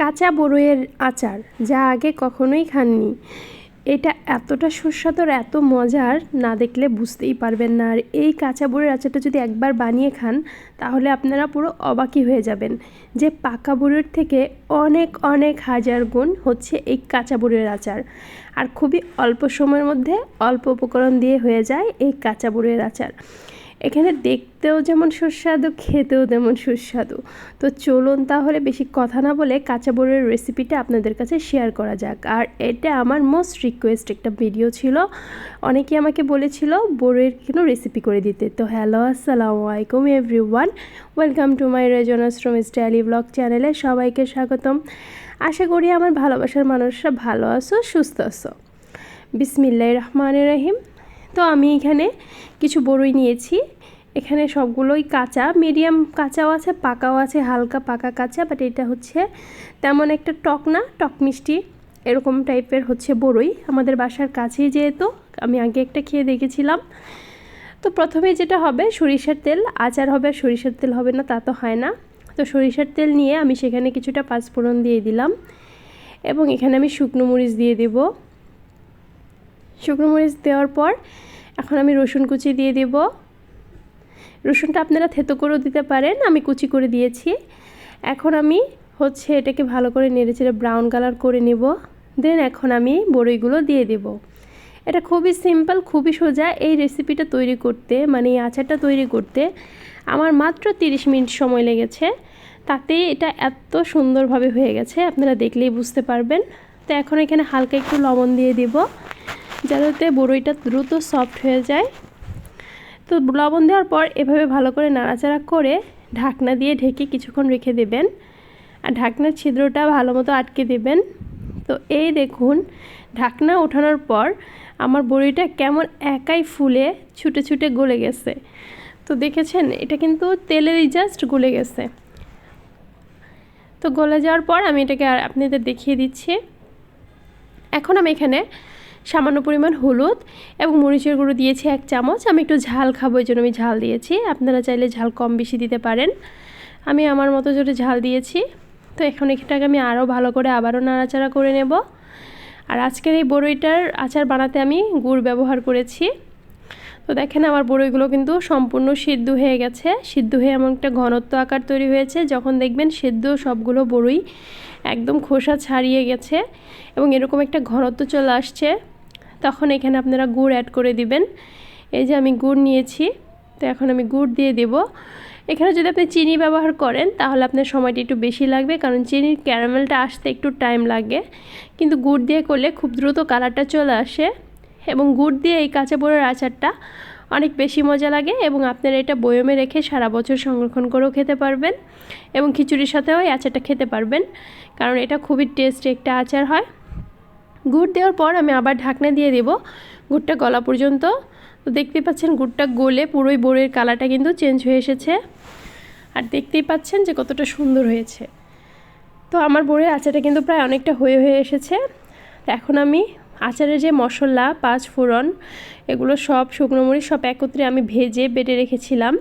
কাঁচা বড়ইয়ের আচার, যা আগে কখনোই খাননি। এটা এতটা সুস্বাদু আর এত মজার, না দেখলে বুঝতেই পারবেন না। আর এই কাঁচা বড়ির আচারটা যদি একবার বানিয়ে খান, তাহলে আপনারা পুরো অবাকই হয়ে যাবেন যে পাকা বড়ির থেকে অনেক অনেক হাজার গুণ হচ্ছে এই কাঁচা বড়ির আচার। আর খুবই অল্প সময়ের মধ্যে অল্প উপকরণ দিয়ে হয়ে যায় এই কাঁচা বড়ির আচার। এখানে দেখতেও যেমন সুস্বাদু, খেতেও তেমন সুস্বাদু। তো চলুন তাহলে বেশি কথা না বলে কাঁচা বড়ের রেসিপিটা আপনাদের কাছে শেয়ার করা যাক। আর এটা আমার মোস্ট রিকোয়েস্ট একটা ভিডিও ছিল। অনেকে আমাকে বলেছিল বড়ের কেন রেসিপি করে দিতে। তো হ্যালো আসসালামু আলাইকুম everyone welcome to my রেজনাশ্রম স্টাইলি ব্লগ চ্যানেলে সবাইকে স্বাগতম। আশা করি আমার ভালোবাসার মানুষরা ভালো আছো, সুস্থ আছো। বিসমিল্লাহ রহমান রহিম। তো আমি এখানে কিছু বড়ই নিয়েছি। এখানে সবগুলোই কাঁচা মিডিয়াম কাঁচাও আছে, পাকাও আছে, হালকা পাকা কাঁচা বাট এটা হচ্ছে তেমন একটা টক না, টক মিষ্টি, এরকম টাইপের হচ্ছে বড়ই আমাদের বাসার কাছেই যেহেতু, আমি আগে একটা খেয়ে দেখেছিলাম। তো প্রথমে যেটা হবে, সরিষার তেল। আচার হবে, সরিষার তেল হবে না, তা তো হয় না। তো সরিষার তেল নিয়ে আমি সেখানে কিছুটা পাঁচফোড়ন দিয়ে দিলাম। এবং এখানে আমি শুকনো মরিচ দিয়ে দেব। শুকনো মরিচ দেওয়ার পর এখন আমি রসুন কুচি দিয়ে দেব। রসুনটা আপনারা থেতো করেও দিতে পারেন, আমি কুচি করে দিয়েছি। এখন আমি হচ্ছে এটাকে ভালো করে নেড়ে চেড়ে ব্রাউন কালার করে নেব। দেন এখন আমি বড়ইগুলো দিয়ে দেব। এটা খুবই সিম্পল, খুবই সোজা এই রেসিপিটা তৈরি করতে মানে এই আচারটা তৈরি করতে আমার মাত্র 30 মিনিট সময় লেগেছে। তাতেই এটা এত সুন্দরভাবে হয়ে গেছে, আপনারা দেখলেই বুঝতে পারবেন। তো এখন এখানে হালকা একটু লবণ দিয়ে দিব। যাতে বড়ইটা দ্রুত সফট হয়ে যায়। তো লবণ দেওয়ার পর এভাবে ভালো করে নাড়াচাড়া করে ঢাকনা দিয়ে ঢেকে কিছুক্ষণ রেখে দেবেন। আর ঢাকনার ছিদ্রটা ভালো মতো আটকে দেবেন। তো এই দেখুন, ঢাকনা ওঠানোর পর আমার বড়িটা কেমন একাই ফুলে ছুটে ছুটে গলে গেছে। তো দেখেছেন, এটা কিন্তু তেলেরই জাস্ট গলে গেছে। তো গলে যাওয়ার পর আমি এটাকে আর আপনাদের দেখিয়ে দিচ্ছি। এখন আমি এখানে সামান্য পরিমাণ হলুদ এবং মরিচের গুঁড়ো দিয়েছি এক চামচ। আমি একটু ঝাল খাব, এই জন্য আমি ঝাল দিয়েছি। আপনারা চাইলে ঝাল কম বেশি দিতে পারেন। আমি আমার মতো জোরে ঝাল দিয়েছি। তো এখন এটাকে আমি আরও ভালো করে আবারও নাড়াচাড়া করে নেব। আর আজকের এই বড়ইটার আচার বানাতে আমি গুড় ব্যবহার করেছি। তো দেখেন আমার বড়ইগুলো কিন্তু সম্পূর্ণ সিদ্ধ হয়ে গেছে। সিদ্ধ হয়ে এমন একটা ঘনত্ব আকার তৈরি হয়েছে। যখন দেখবেন সিদ্ধ সবগুলো বড়ই একদম খোসা ছাড়িয়ে গেছে এবং এরকম একটা ঘনত্ব চলে আসছে। তখন এখানে আপনারা গুড় অ্যাড করে দিবেন। এই যে আমি গুড় নিয়েছি, তো এখন আমি গুড় দিয়ে দেব। এখানে যদি আপনি চিনি ব্যবহার করেন, তাহলে আপনার সময়টা একটু বেশি লাগবে, কারণ চিনির ক্যারামেলটা আসতে একটু টাইম লাগে। কিন্তু গুড় দিয়ে করলে খুব দ্রুত কালারটা চলে আসে এবং গুড় দিয়ে এই কাঁচা বড়ের আচারটা অনেক বেশি মজা লাগে এবং আপনারা এটা বয়মে রেখে সারা বছর সংরক্ষণ করেও খেতে পারবেন এবং খিচুড়ির সাথেও এই আচারটা খেতে পারবেন, কারণ এটা খুবই টেস্টি একটা আচার হয়। গুড় দেওয়ার পর আমি আবার ঢাকনা দিয়ে দেব। গুড়টা গলা পর্যন্ত। তো দেখতে পাচ্ছেন গুড়টা গলে পুরোই বড়ের কালারটা কিন্তু চেঞ্জ হয়ে এসেছে। আর দেখতেই পাচ্ছেন যে কতটা সুন্দর হয়েছে। তো আমার বড়ের আচারটা কিন্তু প্রায় অনেকটা হয়ে হয়ে এসেছে। তো এখন আমি আচারের যে মশলা, পাঁচ ফোড়ন, এগুলো সব শুকনো মরিচ সব একত্রে আমি ভেজে বেটে রেখেছিলাম।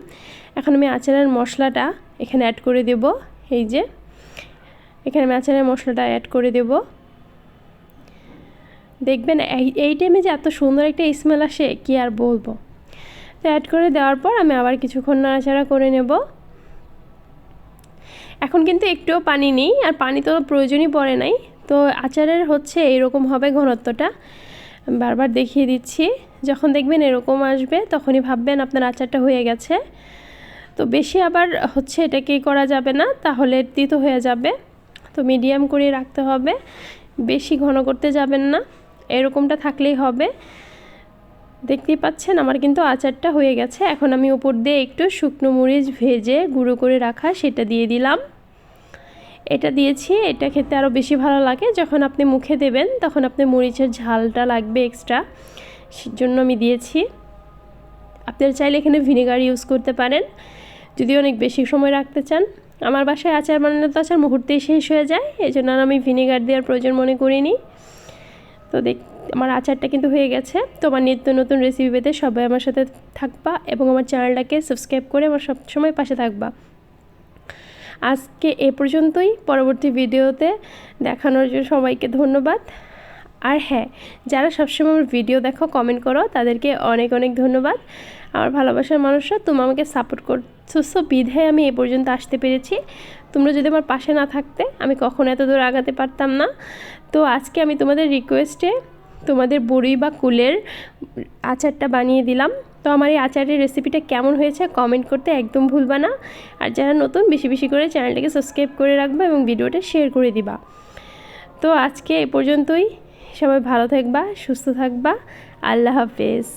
এখন আমি আচারের মশলাটা এখানে অ্যাড করে দেব। এই যে, এখানে আমি আচারের মশলাটা অ্যাড করে দেবো। দেখবেন এই এই টাইমে যে এত সুন্দর একটা স্মেল আসে, কি আর বলব? তো অ্যাড করে দেওয়ার পর আমি আবার কিছুক্ষণ নাড়াচাড়া করে নেব। এখন কিন্তু একটুও পানি নেই, আর পানি তো প্রয়োজনই পড়ে নাই। তো আচারের হচ্ছে এরকম হবে ঘনত্বটা। বারবার দেখিয়ে দিচ্ছি, যখন দেখবেন এরকম আসবে, তখনই ভাববেন আপনার আচারটা হয়ে গেছে। তো বেশি আবার হচ্ছে এটাকে করা যাবে না, তাহলে তিতো হয়ে যাবে। তো মিডিয়াম করে রাখতে হবে, বেশি ঘন করতে যাবেন না। এরকমটা থাকলেই হবে। দেখতেই পাচ্ছেন, আমার কিন্তু আচারটা হয়ে গেছে। এখন আমি উপর দিয়ে একটু শুকনো মরিচ ভেজে গুঁড়ো করে রাখা সেটা দিয়ে দিলাম। এটা দিয়েছি, এটা খেতে আরও বেশি ভালো লাগে। যখন আপনি মুখে দেবেন, তখন আপনি মরিচের ঝালটা লাগবে এক্সট্রা জন্য আমি দিয়েছি। আপনারা চাইলে এখানে ভিনেগার ইউজ করতে পারেন। যদি অনেক বেশি সময় রাখতে চান। আমার বাসায় আচার বানানো তো আচার মুহূর্তেই শেষ হয়ে যায়। এই জন্য আমি ভিনেগার দেওয়ার প্রয়োজন মনে করিনি। তো দেখ, আমার আচারটা কিন্তু হয়ে গেছে। তো আমার নিত্য নতুন রেসিপি পেতে সবাই আমার সাথে থাকবা এবং আমার চ্যানেলটাকে সাবস্ক্রাইব করে আমার সব সময় পাশে থাকবা। আজকে এ পর্যন্তই। পরবর্তী ভিডিওতে দেখানোর জন্য সবাইকে ধন্যবাদ। আর হ্যাঁ যারা সবসময় আমার ভিডিও দেখো কমেন্ট করো, তাদেরকে অনেক অনেক ধন্যবাদ। আমার ভালোবাসার মানুষরা, তুমি আমাকে সাপোর্ট করছ। সো বিধায় আমি এ পর্যন্ত আসতে পেরেছি। তোমরা যদি আমার পাশে না থাকতে, আমি কখনো এত দূর আগাতে পারতাম না। তো আজকে আমি তোমাদের রিকোয়েস্টে তোমাদের বড়ি বা কুলের আচারটা বানিয়ে দিলাম। তো আমার এই আচারের রেসিপিটা কেমন হয়েছে কমেন্ট করতে একদম ভুলবা না। আর যারা নতুন, বেশি বেশি করে চ্যানেলটাকে সাবস্ক্রাইব করে রাখবা এবং ভিডিওটা শেয়ার করে দিবা। তো আজকে এ পর্যন্তই। সবাই ভালো থাকবা, সুস্থ থাকবা। আল্লাহ হাফেজ।